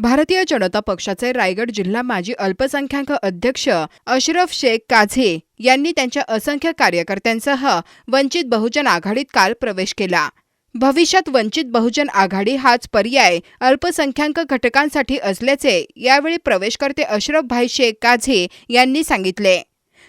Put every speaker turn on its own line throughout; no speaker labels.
भारतीय जनता पक्षाचे रायगड जिल्हा माजी अल्पसंख्याक अध्यक्ष अशरफ शेख काझे यांनी त्यांच्या असंख्य कार्यकर्त्यांसह वंचित बहुजन आघाडीत काल प्रवेश केला. भविष्यात वंचित बहुजन आघाडी हाच पर्याय अल्पसंख्याक घटकांसाठी असल्याचे यावेळी प्रवेशकर्ते अशरफभाई शेख काझे यांनी सांगितले.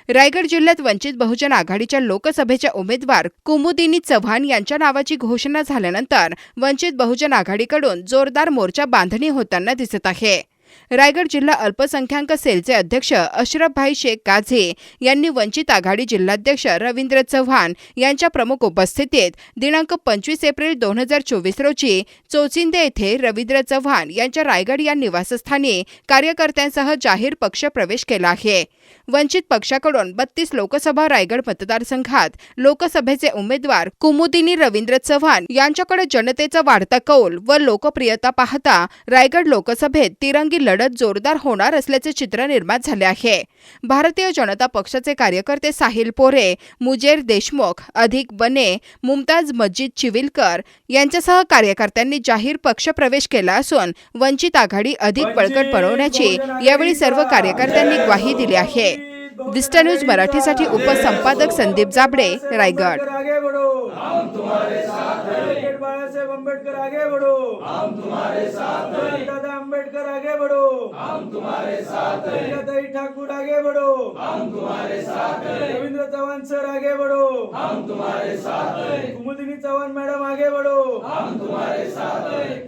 रायगड जिल्ह्यात वंचित बहुजन आघाडीच्या लोकसभेच्या उमेदवार कुमुदिनी चव्हाण यांच्या नावाची घोषणा झाल्यानंतर वंचित बहुजन आघाडीकडून जोरदार मोर्चा बांधणी होताना दिसत आहे. रायगड जिल्हा अल्पसंख्याक सेलचे अध्यक्ष अशरफभाई शेख काझे यांनी वंचित आघाडी जिल्हाध्यक्ष रवींद्र चव्हाण यांच्या प्रमुख उपस्थितीत दिनांक पंचवीस एप्रिल दोन हजार चोवीस रोजी चोचिंदे येथे रवींद्र चव्हाण यांच्या रायगड या निवासस्थानी कार्यकर्त्यांसह जाहीर पक्ष प्रवेश केला आहे. वंचित पक्षाकडून बत्तीस लोकसभा रायगड मतदारसंघात लोकसभेचे उमेदवार कुमुदिनी रवींद्र चव्हाण यांच्याकडे जनतेचा वाढता कौल व लोकप्रियता पाहता रायगड लोकसभेत तिरंगी लढत जोरदार होणार असल्याचे चित्र निर्माण झाले आहे. भारतीय जनता पक्षाचे कार्यकर्ते साहिल पोरे मुजेर देशमुख अधिक बने मुमताज मस्जिद चिविलकर यांच्यासह कार्यकर्त्यांनी जाहीर पक्ष प्रवेश केला असून वंचित आघाडी अधिक बळकट बनवण्याची यावेळी सर्व कार्यकर्त्यांनी ग्वाही दिली आहे. दिस्टा न्यूज मराठीसाठी उपसंपादक संदीप जाबडे रायगड.
आगे बढ़ो हम तुम्हारे साथ हैं डॉक्टर बाबा साहेब अम्बेडकर आगे बढ़ो. हम तुम्हारे साथ हैं दादा अम्बेडकर आगे बढ़ो. हम तुम्हारे साथ हैं दही ठाकुर आगे बढ़ो. हम तुम्हारे साथ हैं रविंद्र चौहान सर आगे बढ़ो. हम तुम्हारे साथ हैं कुमुदिनी चौहान मैडम आगे बढ़ो. हम तुम्हारे साथ हैं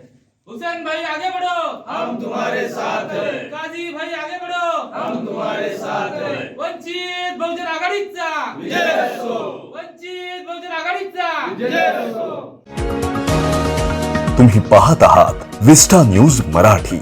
हुसैन भाई आगे बढ़ो.
हम तुम्हारे साथ हैं
काजी भाई आगे बढ़ो.
हम तुम्हारे साथ हैं।
वंचित बहुजन आघाडीचा.
विजय असो।
वंचित बहुजन आघाडीचा.
विजय असो।
तुम्ही पाहत आहात विस्टा न्यूज मराठी.